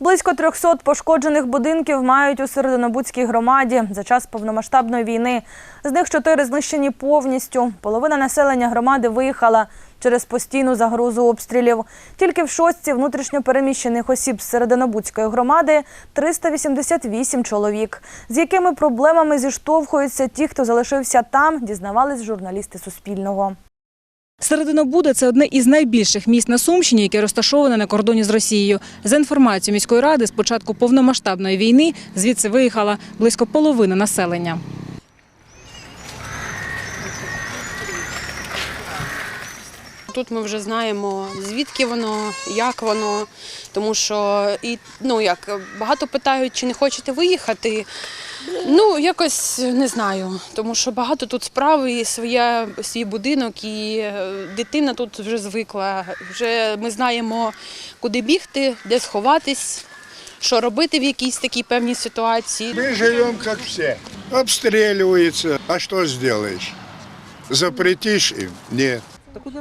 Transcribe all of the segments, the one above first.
Близько 300 пошкоджених будинків мають у Серединобудській громаді за час повномасштабної війни. З них чотири знищені повністю. Половина населення громади виїхала через постійну загрозу обстрілів. Тільки в шостці внутрішньо переміщених осіб з Серединобудської громади 388 чоловік. З якими проблемами зіштовхуються ті, хто залишився там, дізнавались журналісти Суспільного. Серединобуда – це одне із найбільших міст на Сумщині, яке розташоване на кордоні з Росією. За інформацією міської ради, з початку повномасштабної війни звідси виїхала близько половини населення. Тут ми вже знаємо, звідки воно, як воно, тому що і ну як багато питають, чи не хочете виїхати. Ну, якось не знаю, тому що багато тут справ і своя, свій будинок, і е, дитина тут вже звикла. Вже ми знаємо, куди бігти, де сховатись, що робити в якійсь такій певній ситуації. Мы живем как все. Обстреливается. А что сделаешь? Запретишь им? Нет.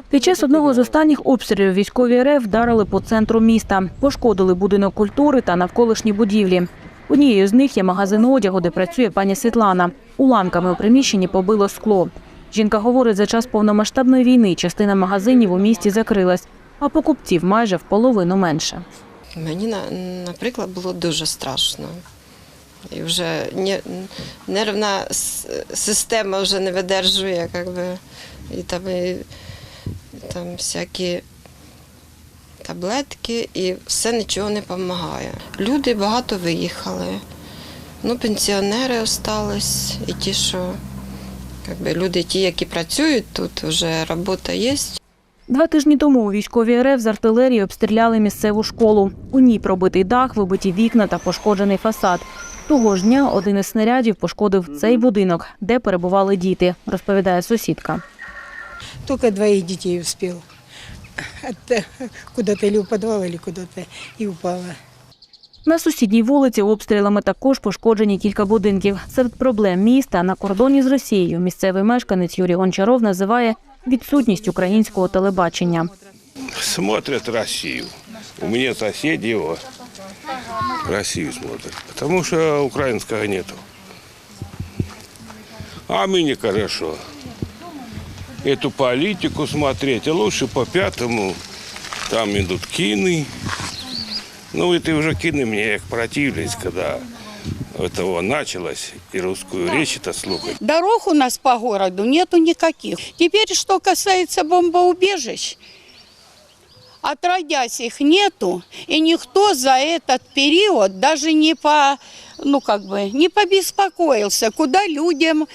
Під час одного з останніх обстрілів військові РФ вдарили по центру міста, пошкодили будинок культури та навколишні будівлі. Однією з них є магазин одягу, де працює пані Світлана. Уламками у приміщенні побило скло. Жінка говорить, за час повномасштабної війни частина магазинів у місті закрилась, а покупців майже в половину менше. Мені, наприклад, було дуже страшно. І вже нервна система вже не видержує, як би, і там, і, там всякі таблетки, і все нічого не допомагає. Люди багато виїхали. Ну, пенсіонери остались, і ті, що якби, люди, ті, які працюють тут, вже робота є. Два тижні тому у військовій РФ з артилерії обстріляли місцеву школу. У ній пробитий дах, вибиті вікна та пошкоджений фасад. Того ж дня один із снарядів пошкодив цей будинок, де перебували діти, розповідає сусідка. Только двоих детей успел. От- Куда-то в подвал, или куда-то и упала. На сусідній вулиці обстрілами також пошкоджені кілька будинків. Серед проблем міста на кордоні з Росією місцевий мешканець Юрій Гончаров називає відсутність українського телебачення. смотрят Россию. У меня соседи его Россию смотрят, потому что украинского нету. А мне нехорошо. Эту политику смотреть, а лучше по пятому. Там идут кины. Ну, это уже кины мне як противились, когда этого началось, и русскую речь это слухать. Дорог у нас по городу нету никаких. Теперь, что касается бомбоубежищ, отродясь их нету, и никто за этот период даже не по, ну как бы, не побеспокоился, куда людям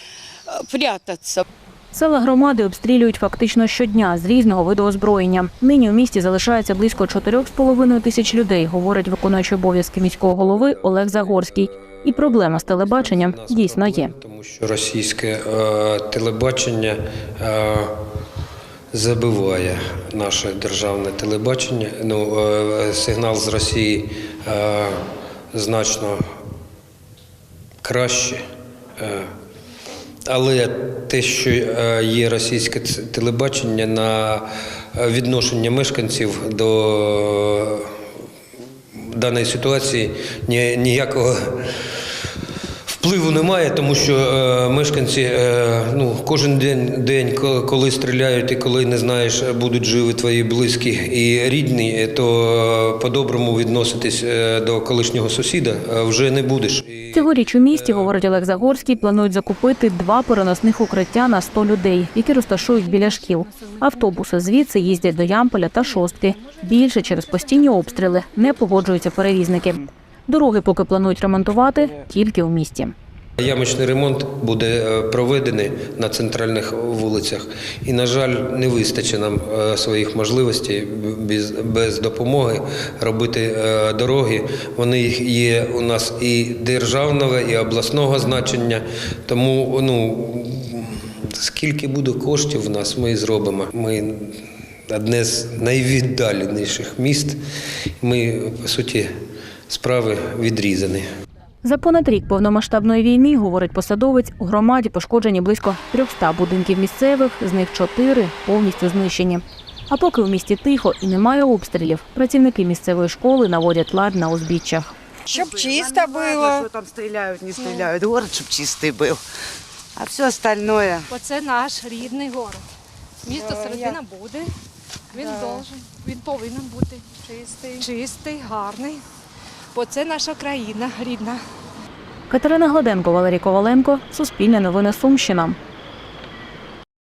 э, прятаться. Села громади обстрілюють фактично щодня з різного виду озброєння. Нині у місті залишається близько 4,5 тисяч людей, говорить виконуючий обов'язки міського голови Олег Загорський. І проблема з телебаченням дійсно є. Тому що російське е, телебачення е, забиває наше державне телебачення. Ну, е, сигнал з Росії значно краще. Але те, що е, є російське телебачення на е, відношення мешканців до даної ситуації ні- ніякого впливу немає, тому що е, мешканці е, ну, кожен день, день, коли стріляють і коли не знаєш, будуть живі твої близькі і рідні, то е, по-доброму відноситись е, до колишнього сусіда е, вже не будеш. Цьогоріч у місті, говорить Олег Загорський, планують закупити два переносних укриття на 100 людей, які розташують біля шкіл. Автобуси звідси їздять до Ямполя та Шостки. Більше через постійні обстріли не погоджуються перевізники. Дороги поки планують ремонтувати тільки у місті. Ямочний ремонт буде е, проведений на центральних вулицях, і, на жаль, не вистачить нам е, своїх можливостей без, допомоги робити е, дороги. Вони є у нас і державного, і обласного значення. Тому ну, скільки буде коштів в нас, ми зробимо. Ми одне з найвіддаленіших міст. Ми, по суті, справи відрізані. За понад рік повномасштабної війни, говорить посадовець, у громаді пошкоджені близько 300 будинків місцевих, з них чотири повністю знищені. А поки у місті тихо і немає обстрілів, працівники місцевої школи наводять лад на узбіччях. Щоб чисто було. Що там стріляють, не стріляють. Город, щоб чистий був. А все остальное. Оце наш рідний город. Місто середина буде. Він должен, він повинен бути чистий, чистий, гарний. Бо це наша країна рідна. Катерина Гладенко, Валерій Коваленко, Суспільне новини Сумщина.